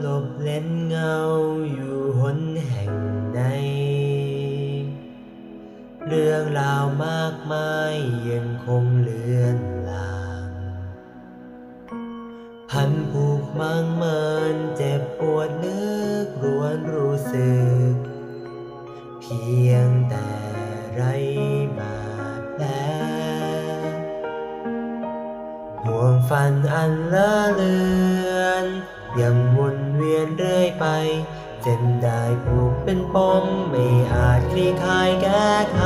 หลบเล่นเงาอยู่หนแห่งใดเรื่องราวมากมายยังคงเลือนลาง พันผูกมังเมินเจ็บปวดนึกรวนรู้สึก เพียงแต่ไรบาดแผลห่วงฝันอันละเลือนยังวน เวียนเรื่อยไป เส้นได้ผูกเป็นปมไม่อาจคลี่คลายแก้ไข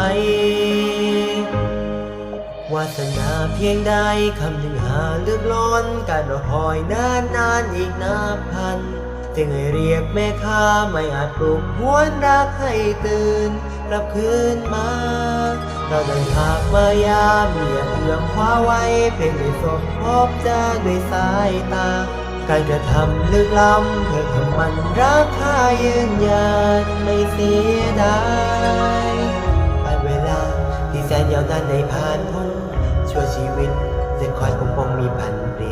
วาสนาเพียงใดคำหนึ่งหาเลือกล้อน การรอคอยนานนานๆอีกนับพันจึงให้เรียกแม่ค้าไม่อาจปลุกหวนรักให้ตื่นกลับคืนมาเราเดินทางมายามอย่าเอื้อมคว้าไว้เพียงได้สบพบเจอด้วยสายตา การกระทำลึกล้ำเพื่อทำมันรักค่ายืนยันไม่เสียดายไปเวลาที่แสนยาวนานได้ผ่านพ้นชั่วชีวิตจะคอยปกป้องมีพันเปลี่ยน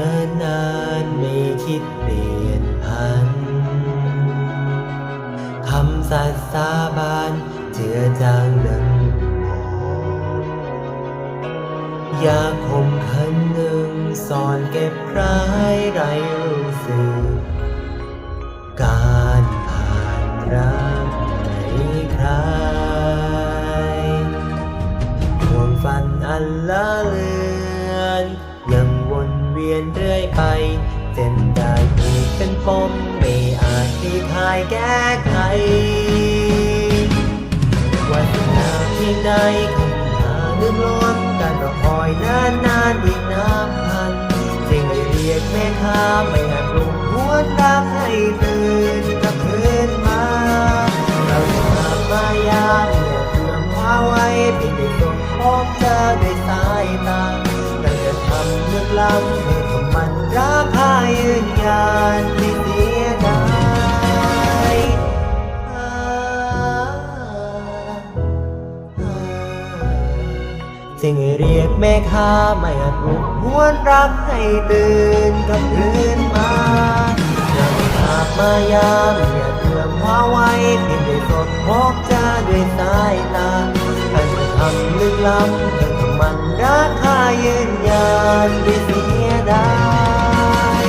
นานนานไม่คิดเปลี่ยนพันคำสัตย์สาบานเจือจางดังอยาคมคันหนึ่งซ่อนเก็บร้ายไรรู้สึกการผ่านรักไม่คลายห่วงฝันอันละเลย เวียนเรื่อยไปเส้นได้ผูกเป็นปมไม่อาจที่คายแก้ไขวาสนาเพียงใดคำหาเลืมล้นการรอคอยนานนานอีกนับพันจึงได้เรียกแม่ค้าไม่อาจปลุกหวนรักให้ตื่นกลับคืนมา เราจะมามายามอย่าเพื่อมคว้าไว้เพียงได้สบพบเจอด้วยสายตาเราจะทำเลือกล้ำ จึงเรียกแม่ค้าไม่ปลุกหวนรักให้ตื่นกับพื้นมาอย่าขาบมายามอย่าเพื่อมว่าไว้เพียงได้สดพบจ้าด้วยสายตาท่จะทำลึกล้ำท่านมันรักข้ายืนยันด้วยเสียดาย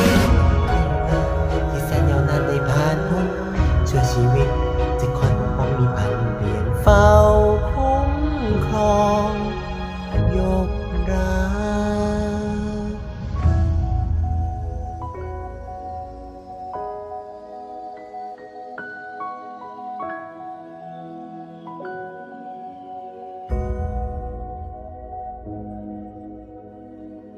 ที่แสนยาวนานได้ผ่านพ้นชีวิตจะคอยปกองมีพันเปลี่ยนเฝ้าคุ้มครอง